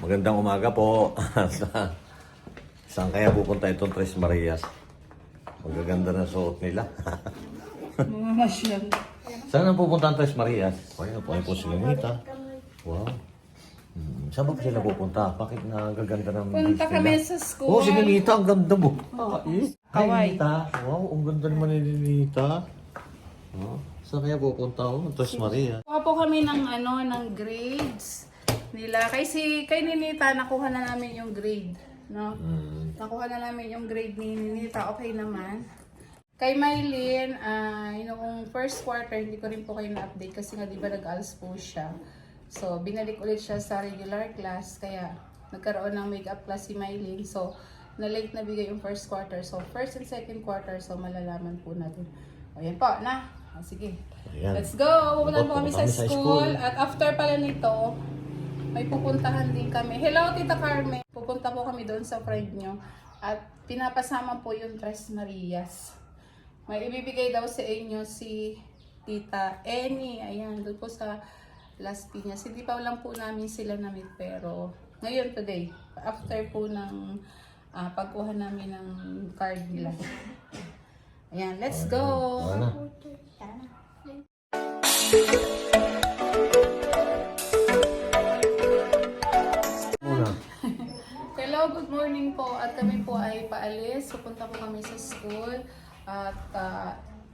Magandang umaga po. Sa- Saan kaya pupunta itong Tres Marias? Magaganda na suot nila. Mga masyal. Saan ang pupunta ang Tres Marias? Yan po, ayun po si Lunita. Wow. Hmm, saan ba sila pupunta? Bakit nagaganda ng Punta kami sa school. Oh, si Lunita, ang ganda mo. Ah, eh. Hi. Lunita. Wow, ang ganda naman ni Lunita. Oh, saan kaya pupunta? Oh, Tres Marias. Kuha po kami ng ano, ng grades nila. Kasi kay Ninita, nakuha na namin yung grade. No? Hmm. Nakuha na namin yung grade ni Ninita. Okay naman. Kay Mylene, ah yung first quarter, hindi ko rin po kayo na-update kasi nga di ba nag-ALS po siya. So, binalik ulit siya sa regular class. Kaya, nagkaroon ng makeup class si Mylene. So, na-late na bigay yung first quarter. So, first and second quarter, so malalaman po natin. O, yan po, na. O, sige. Ayan. Let's go! Pupunta po kami sa school. At after pala nito, may pupuntahan din kami. Hello, Tita Carmen. Pupunta po kami doon sa friend nyo. At pinapasama po yung Tres Marias. May ibibigay daw sa inyo si Tita Eni. Ayan, doon po sa Las Piñas. Hindi pa lang po namin sila na-meet pero ngayon today, after po ng ah, pagkuha namin ng card nila. Ayan, let's go! Ano? Muna. Ay paalis. Pupunta po kami sa school. At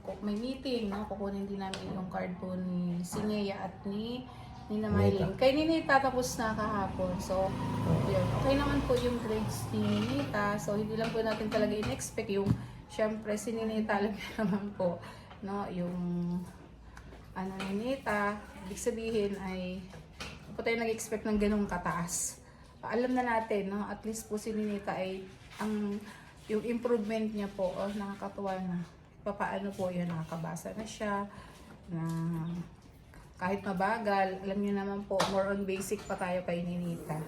ku- may meeting. No? Kukunin din namin yung card po ni Sineya at ni Nina Maylin. Kay Ninita tapos na kahapon. So, yun. Okay naman po yung grades ni Ninita. So, hindi lang po natin talaga in-expect yung Siyempre, si Ninita alam naman po, no, yung ano ni Ninita, ibig sabihin ay po tayo nag-expect ng ganong kataas alam na natin, no? at least po si Ninita ay ang yung improvement niya po, oh, nakakatuwa na. Papaano po yun, nakakabasa na siya, na kahit mabagal, alam niyo naman po, more on basic pa tayo kay Ninita.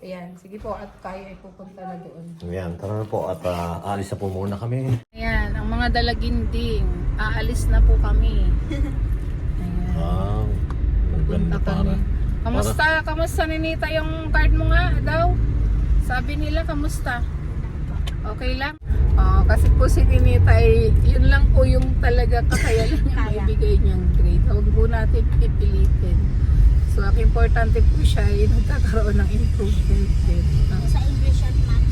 Ayan, sige po, at tayo ay pupunta na doon. Ayan, tara na po at ah, alis na po muna kami. Ayan, ang mga dalaginding, aalis na po kami. Ayan. Wow. Maganda para. Kamusta? Kamusta Ninita yung card mo nga daw? Sabi nila kamusta? Okay lang? Oo, kasi po si Ninita ay yun lang po yung talaga kakayalan niya maibigay niyang grade. Huwag po natin pipilitin. So, ang importante po siya ay nagkakaroon ng improvement din. Ah, sa English at Math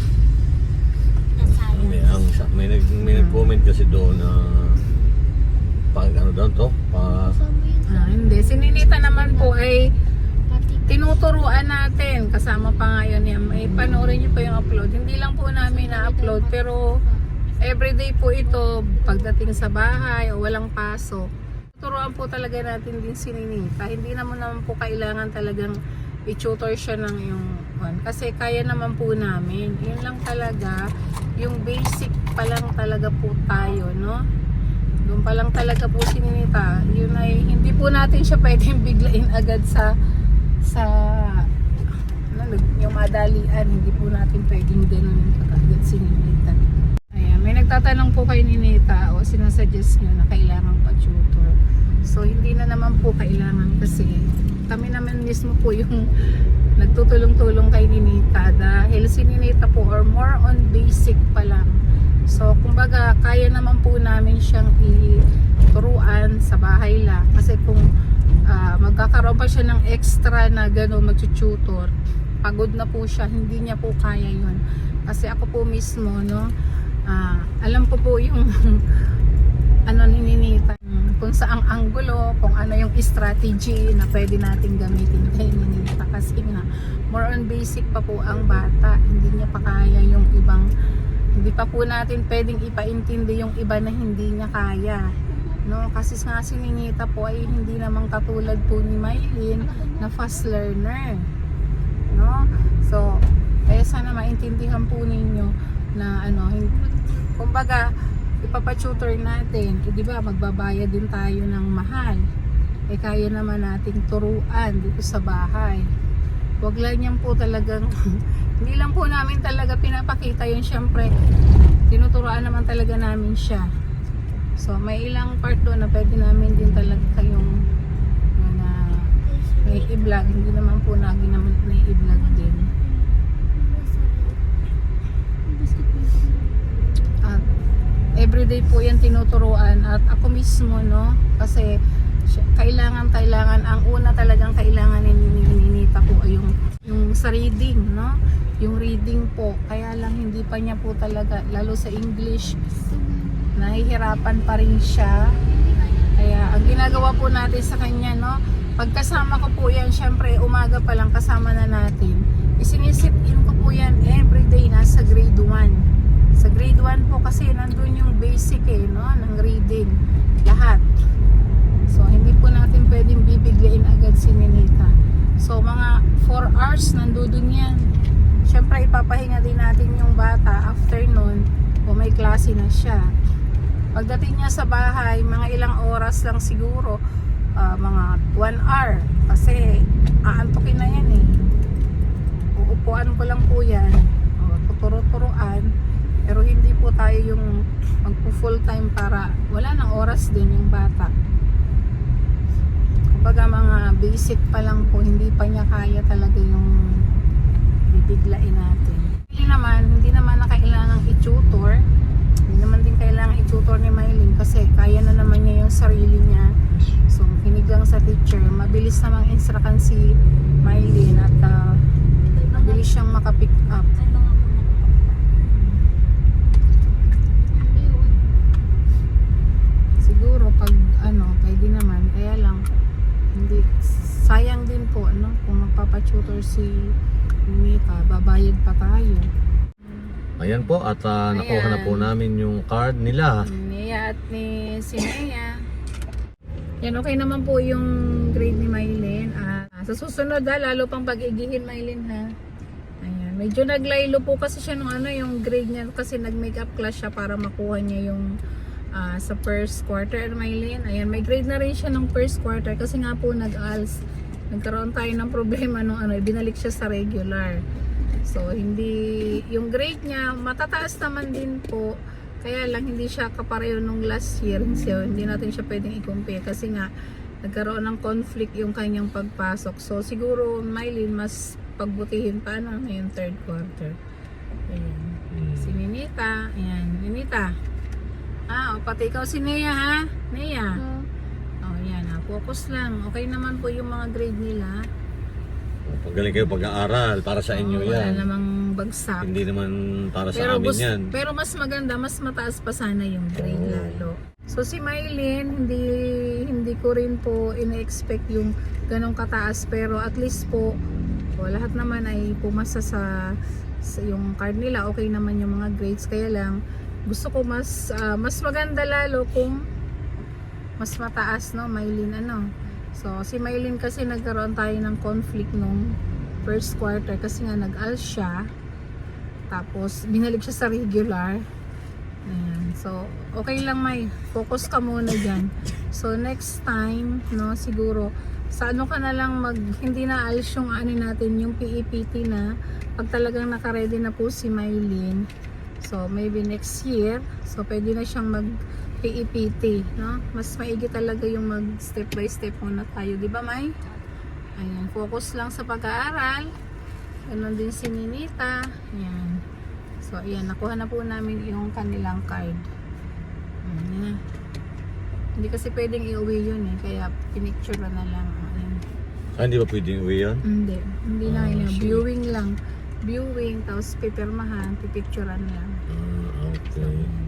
May, science. ang, sa- may, nag, may nag-comment kasi doon na pag ano daw to, pa, ah, hindi. Si Ninita naman po ay tinuturuan natin. Kasama pa nga yun yan. May panoorin niyo po yung upload. Hindi lang po namin na-upload pero everyday po ito pagdating sa bahay o walang pasok. Turuan po talaga natin din si Ninita. Hindi naman naman po kailangan talagang i-tutor siya ng yung one. Kasi kaya naman po namin. Yun lang talaga. Yung basic pa lang talaga po tayo, no? Doon pa lang talaga po si Ninita. Yun ay, hindi po natin siya pwedeng biglain agad sa sa ano, yung madalian. Hindi po natin pwedeng ganun agad si Ninita. Ayan, may nagtatanong po kay Ninita o sinasuggest nyo na kailangan pa-tutor. So, hindi na naman po kailangan kasi kami naman mismo po yung nagtutulong-tulong kay Ninita dahil si Ninita po or more on basic pa lang. So, kumbaga, kaya naman po namin siyang ituruan sa bahay lang. Kasi kung ah, magkakaroon pa siya ng extra na gano'n, mag-tutor, pagod na po siya, hindi niya po kaya yun. Kasi ako po mismo, no, ah, alam ko po yung ano ni Ninita, kung saang anggulo, kung ano yung strategy na pwede nating gamitin kay Ninita. Kasi nga, more on basic pa po ang bata. Hindi niya pa kaya yung ibang hindi pa po natin pwedeng ipaintindi yung iba na hindi niya kaya. No, kasi nga si Ninita po ay hindi naman katulad po ni Maylin na fast learner. No? So, kaya sana maintindihan po ninyo na ano, kumbaga, ipapatutor natin. Eh, di ba, magbabayad din tayo ng mahal. Eh, kaya naman nating turuan dito sa bahay. Huwag lang yan po talagang, hindi lang po namin talaga pinapakita yun. Siyempre, tinuturuan naman talaga namin siya. So, may ilang part doon na pwede namin din talaga kayong ano, na may i-vlog. Hindi naman po lagi naman may i-vlog din. At everyday po yan tinuturuan at ako mismo no kasi kailangan kailangan ang una talagang kailangan nininita ko ay yung yung sa reading no yung reading po kaya lang hindi pa niya po talaga lalo sa English nahihirapan pa rin siya. Kaya ang ginagawa po natin sa kanya, no? Pagkasama ko po yan, syempre umaga pa lang kasama na natin. Isinisit in ko po yan everyday nasa grade 1. Sa grade 1 po kasi nandun yung basic eh, no? Ng reading. Lahat. So hindi po natin pwedeng bibiglain agad si Ninita. So mga 4 hours nandun yan. Syempre ipapahinga din natin yung bata after nun kung may klase na siya. Pagdating niya sa bahay, mga ilang oras lang siguro, ah, mga 1 hour. Kasi aantukin na yan eh. Uupuan ko lang po yan. O, tuturo-turuan. Pero hindi po tayo yung magpo full time para wala nang oras din yung bata. Kumbaga mga basic pa lang po, hindi pa niya kaya talaga yung bibiglain natin. Hindi naman, hindi naman na kailangang i-tutor. Hindi naman din kailangan i-tutor ni Mylene kasi kaya na naman niya yung sarili niya. So, kinig lang sa teacher. Mabilis namang instruction si Mylene at ah, mabilis siyang makapick up. Siguro pag ano, pwede naman. Kaya lang, hindi, sayang din po, ano, kung magpapatutor si Mika, babayad pa tayo. Ayan po, at ah, nakuha na po namin yung card nila. Ni Nia at ni Sinea. Yan, okay naman po yung grade ni Mylene. Ah, sa susunod ha, lalo pang pag-igihin Mylene ha. Ayan, medyo naglaylo po kasi siya nung ano, yung grade niya kasi nag-makeup class siya para makuha niya yung ah, sa first quarter Mylene. Ayan, may grade na rin siya ng first quarter kasi nga po nag-ALS. Nagkaroon tayo ng problema nung ano, binalik siya sa regular. So, hindi, yung grade niya, matataas naman din po. Kaya lang, hindi siya kapareho nung last year. So, hindi natin siya pwedeng i-compare. Kasi nga, nagkaroon ng conflict yung kanyang pagpasok. So, siguro, Mylene, mas pagbutihin pa na ngayong third quarter. Ayan. Hmm. Si Ninita. Ayan, Ninita. Ah, o, pati ikaw si Nea, ha? Nea. Oh, yan. Ah, focus lang. Okay naman po yung mga grade nila. Pagaling kayo pag-aaral, para sa inyo Oh, Wala yan. namang bagsak. Hindi naman para sa amin bus- yan. pero mas maganda, mas mataas pa sana yung grade Oo. lalo. So si Mylene, hindi hindi ko rin po ina-expect yung ganong kataas pero at least po o, lahat naman ay pumasa sa, sa yung card nila. Okay naman yung mga grades kaya lang gusto ko mas ah, mas maganda lalo kung mas mataas no Mylene ano. So si Mylene kasi nagkaroon tayo ng conflict nung first quarter kasi nga nag-ALS siya. Tapos binalik siya sa regular. Ayan. So, okay lang may focus ka muna dyan. So, next time, no, siguro, sa ano ka na lang mag, hindi na alis yung ano natin, yung PEPT na, pag talagang nakaredy na po si Mylene, so, maybe next year, so, pwede na siyang mag PEPT, no? Mas maigi talaga yung mag step by step muna tayo, di ba, May? Ayan, focus lang sa pag-aaral. Ganon din si Ninita. Ayan. So, ayan, nakuha na po namin yung kanilang card. Ayan. Hindi kasi pwedeng iuwi yun eh, kaya pinicture na lang. Ayan. Ah, hindi ba pwedeng uwi yan? Hindi, hindi na Ah, yun. Viewing lang. Viewing, tapos pipirmahan, pipicturean lang. Ah, okay.